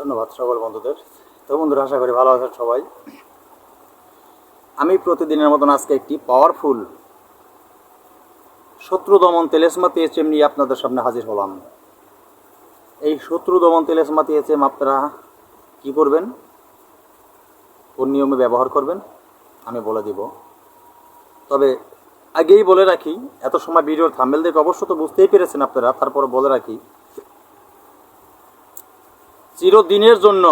ধন্যবাদ সকল বন্ধুদের। তো বন্ধুরা, আশা করি ভালো আছেন সবাই। আমি প্রতিদিনের মতন আজকে একটি পাওয়ারফুল শত্রু দমন তেলেসমাতি এচএম নিয়ে আপনাদের সামনে হাজির হলাম। এই শত্রু দমন তেলেসমাতি এচএম আপনারা কী করবেন? কোন নিয়মে ব্যবহার করবেন? আমি বলে দিব। তবে আগেই বলে রাখি, এত সময় ভিডিওর থাম্বেল দেখে অবশ্য তো বুঝতেই পেরেছেন আপনারা তারপরে বলে রাখি চিরদিনের জন্য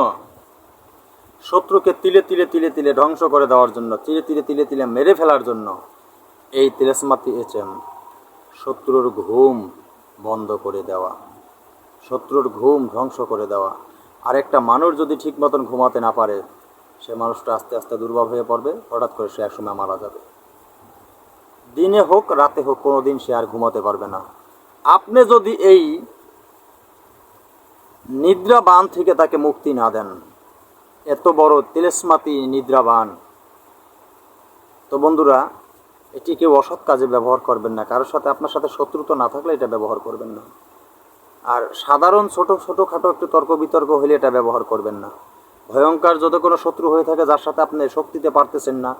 শত্রুকে তিলে তিলে তিলে তিলে ধ্বংস করে দেওয়ার জন্য, তিলে তিলে তিলে তিলে মেরে ফেলার জন্য এই তিলেসমাতি এচেম শত্রুর ঘুম বন্ধ করে দেওয়া, শত্রুর ঘুম ধ্বংস করে দেওয়া। আর একটা মানুষ যদি ঠিক মতন ঘুমাতে না পারে, সে মানুষটা আস্তে আস্তে দুর্বল হয়ে পড়বে, হঠাৎ করে সে একসময় মারা যাবে। দিনে হোক, রাতে হোক, কোনো দিন সে আর ঘুমাতে পারবে না। আপনি যদি এই নিদ্রাবান থেকে তাকে মুক্তি না দেন। এত বড় তিলেসমাতি নিদ্রাবান। তো বন্ধুরা, এটি কেউ অসৎ কাজে ব্যবহার করবেন না। কারোর সাথে আপনার সাথে শত্রুতা না থাকলে এটা ব্যবহার করবেন না। আর সাধারণ ছোট, ছোটোখাটো একটু তর্ক বিতর্ক হলে এটা ব্যবহার করবেন না। ভয়ঙ্কর যদি কোনো শত্রু হয়ে থাকে যার সাথে আপনি শক্তিতে পারতেছেন না,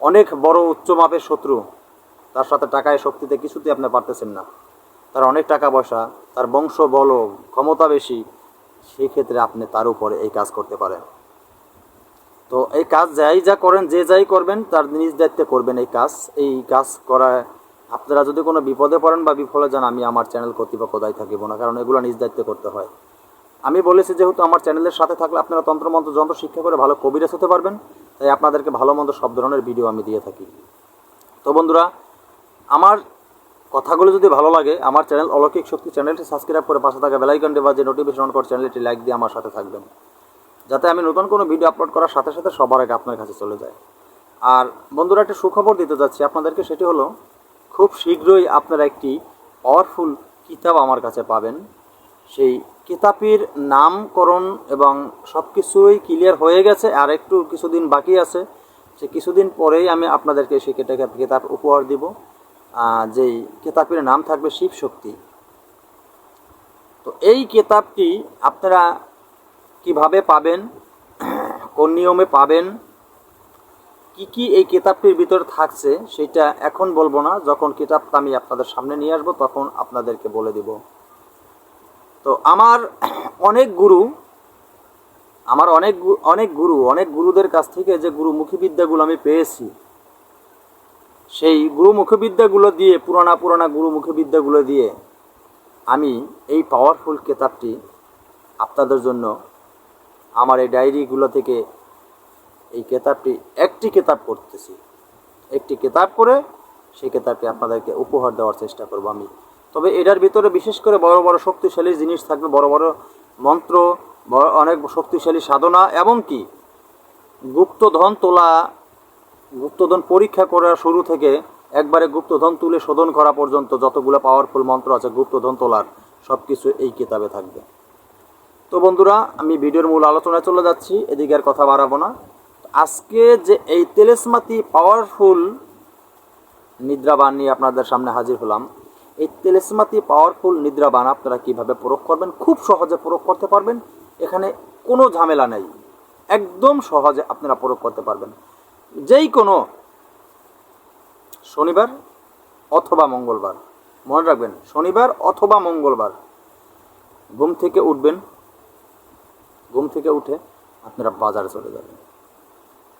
অনেক বড় উচ্চ মাপের শত্রু, তার সাথে টাকায় শক্তিতে কিছুতে আপনি পারতেছেন না। তার অনেক টাকা পয়সা, তার বংশ বল ক্ষমতা বেশি, সেই ক্ষেত্রে আপনি তার উপরে এই কাজ করতে পারেন। তো এই কাজ যাই যা করেন, যে যাই করবেন, তার নিজ দায়িত্বে করবেন এই কাজ। এই কাজ করা, আপনারা যদি কোনো বিপদে পড়েন বা বিফলে যান, আমি আমার চ্যানেল কর্তৃপক্ষ দায়ী থাকিব না, কারণ এগুলো নিজ দায়িত্বে করতে হয়। আমি বলেছি যেহেতু আমার চ্যানেলের সাথে থাকলে আপনারা তন্ত্রমন্ত্র, যন্ত্র, শিক্ষা করে ভালো কবিরাজ হতে পারবেন, তাই আপনাদেরকে ভালো মন্দ সব ধরনের ভিডিও আমি দিয়ে থাকি। তো বন্ধুরা, আমার কথাগুলো যদি ভালো লাগে, আমার চ্যানেল অলৌকিক শক্তি চ্যানেলটি সাবস্ক্রাইব করে পাশে থাকা বেলাইকনটি যে নোটিফিকেশন অন করে চ্যানেলটি লাইক দিয়ে আমার সাথে থাকবেন। যাতে আমি নতুন কোনো ভিডিও আপলোড করার সাথে সাথে সবার আগে আপনার কাছে চলে যায়। আর বন্ধুরা, একটা সুখবর দিতে যাচ্ছি আপনাদেরকে, সেটি হলো, খুব শীঘ্রই আপনারা একটি পাওয়ারফুল কিতাব আমার কাছে পাবেন। সেই কিতাবের নামকরণ এবং সব কিছুই ক্লিয়ার হয়ে গেছে, আর একটু কিছুদিন বাকি আছে। সে কিছুদিন পরেই আমি আপনাদেরকে সেই কিতাব উপহার দিব। যেই কিতাবের নাম থাকবে শিব শক্তি। তো এই কেতাবটি আপনারা কীভাবে পাবেন, কোন নিয়মে পাবেন, কি কি এই কিতাবটির ভিতরে থাকছে, সেটা এখন বলব না। যখন কিতাবটা আমি আপনাদের সামনে নিয়ে আসব, তখন আপনাদেরকে বলে দিব। তো আমার অনেক গুরু, আমার অনেক অনেক গুরু, অনেক গুরুদের কাছ থেকে যে গুরুমুখী বিদ্যাগুলো আমি পেয়েছি সেই গুরুমুখী বিদ্যাগুলো দিয়ে, পুরানা পুরানা গুরুমুখী বিদ্যাগুলো দিয়ে আমি এই পাওয়ারফুল কেতাবটি আপনাদের জন্য আমার এই ডায়েরিগুলো থেকে এই কেতাবটি একটি কেতাব করতেছি একটি কেতাব করে সেই কেতাবটি আপনাদেরকে উপহার দেওয়ার চেষ্টা করব আমি। তবে এটার ভিতরে বিশেষ করে বড় বড় শক্তিশালী জিনিস থাকবে, বড় বড় মন্ত্র, বড় অনেক শক্তিশালী সাধনা, এবং কি? গুপ্তধন তোলা গুপ্তধন পরীক্ষা করা শুরু থেকে একবারে গুপ্তধন তুলে শোধন করা পর্যন্ত যতগুলো পাওয়ারফুল মন্ত্র আছে গুপ্তধন তোলার সব কিছু এই কিতাবে থাকবে। তো বন্ধুরা, আমি ভিডিওর মূল আলোচনায় চলে যাচ্ছি, এদিকে আর কথা বাড়াবো না। আজকে যে এই তেলেসমাতি পাওয়ারফুল নিদ্রাবান নিয়ে আপনাদের সামনে হাজির হলাম, এই তেলেসমাতি পাওয়ারফুল নিদ্রাবান আপনারা কীভাবে প্রয়োগ করবেন, খুব সহজে প্রয়োগ করতে পারবেন, এখানে কোনো ঝামেলা নেই। একদম সহজে আপনারা প্রয়োগ করতে পারবেন। যেই কোনো শনিবার অথবা মঙ্গলবার, মনে রাখবেন, শনিবার অথবা মঙ্গলবার, ঘুম থেকে উঠবেন, ঘুম থেকে উঠে আপনারা বাজারে চলে যাবেন।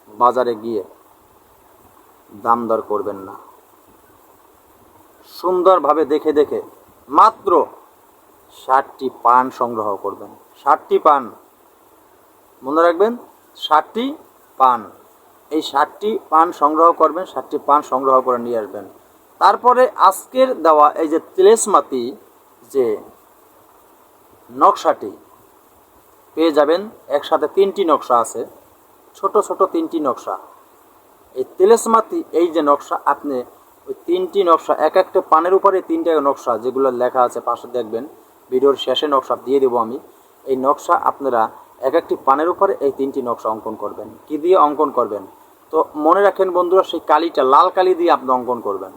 বাজারে গিয়ে দাম দর করবেন না। সুন্দরভাবে দেখে দেখে মাত্র ষাটটি পান সংগ্রহ করবেন। ষাটটি পান, মনে রাখবেন, ষাটটি পান। এই ষাটটি পান সংগ্রহ করবেন ষাটটি পান সংগ্রহ করে নিয়ে আসবেন। তারপরে আজকের দেওয়া এই যে তিলেসমাতি যে নকশাটি, পেয়ে যাবেন, একসাথে তিনটি নকশা আছে, ছোট ছোট তিনটি নকশা। এই তেলেসমাতি, এই যে নকশা, আপনি ওই তিনটি নকশা, এক একটা পানের উপরে তিনটা নকশা যেগুলো লেখা আছে পাশে দেখবেন, ভিডিওর শেষে নকশা দিয়ে দেবো আমি। এই নকশা আপনারা এক একটি পানের উপরে এই তিনটি নকশা অঙ্কন করবেন। কি দিয়ে অঙ্কন করবেন? তো মনে রাখেন বন্ধুরা, সেই কালিটা লাল কালি দিয়ে আপনি অঙ্কন করবেন।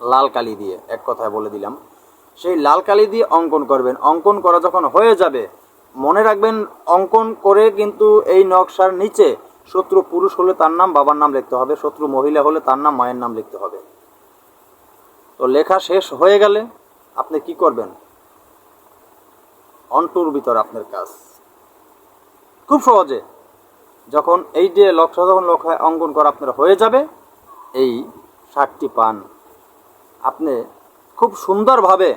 লাল কালি দিয়ে, এক কথায় বলে দিলাম। সেই লাল কালি দিয়ে অঙ্কন করবেন। অঙ্কন করা যখন হয়ে যাবে, মনে রাখবেন অঙ্কন করে কিন্তু এই নকশার নিচে শত্রু পুরুষ হলে তার নাম, বাবার নাম লিখতে হবে। শত্রু মহিলা হলে তার নাম, মায়ের নাম লিখতে হবে। তো লেখা শেষ হয়ে গেলে আপনি কি করবেন? অন্টুর ভিতর আপনার কাজ। খুব সহজে। যখন এই যে লক্ষ্য যখন লক্ষ্য অঙ্কন করা আপনার হয়ে যাবে, এই ষাটটি পান আপনি খুব সুন্দরভাবে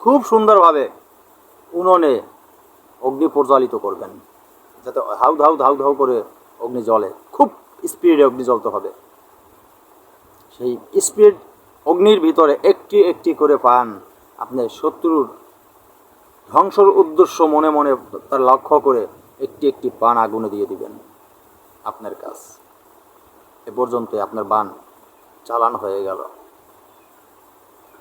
খুব সুন্দরভাবে উনুনে অগ্নি প্রজ্বালিত করবেন। যাতে হাউ ধাউ ধাউ ধাউ করে অগ্নি জ্বলে। খুব স্পিডে অগ্নি জ্বলতে হবে। সেই স্পিড অগ্নির ভিতরে একটি একটি করে পান আপনি শত্রুর ধ্বংসর উদ্দেশ্য মনে মনে তার লক্ষ্য করে একটি একটি পান আগুনে দিয়ে দিবেন আপনার কাজ। এ পর্যন্ত আপনার বান চালান হয়ে গেল।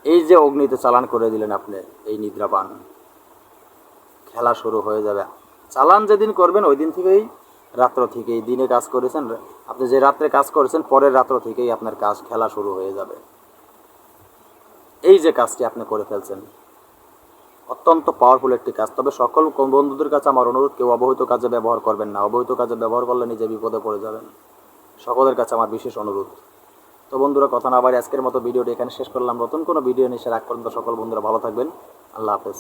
এই যে অগ্নিতে চালান করে দিলেন আপনি, এই নিদ্রা পান খেলা শুরু হয়ে যাবে। চালান যেদিন করবেন, ওই দিন থেকেই, রাত্র থেকেই, দিনে কাজ করেছেন, আপনি যে রাত্রে কাজ করেছেন, পরের রাত্র থেকেই আপনার কাজ, খেলা শুরু হয়ে যাবে। এই যে কাজটি আপনি করে ফেলছেন অত্যন্ত পাওয়ারফুল একটি কাজ। তবে সকল বন্ধুদের কাছে আমার অনুরোধ, কেউ অবহিত কাজে ব্যবহার করবেন না। অবহিত কাজে ব্যবহার করলে নিজে বিপদে পড়ে যাবেন। সকলের কাছে আমার বিশেষ অনুরোধ। তো বন্ধুরা, কথা না আবার আজকের মতো ভিডিওটি এখানে শেষ করলাম। নতুন কোনো ভিডিও নিয়ে সে রাখ পর্যন্ত সকল বন্ধুরা ভালো থাকবেন। আল্লাহ হাফেজ।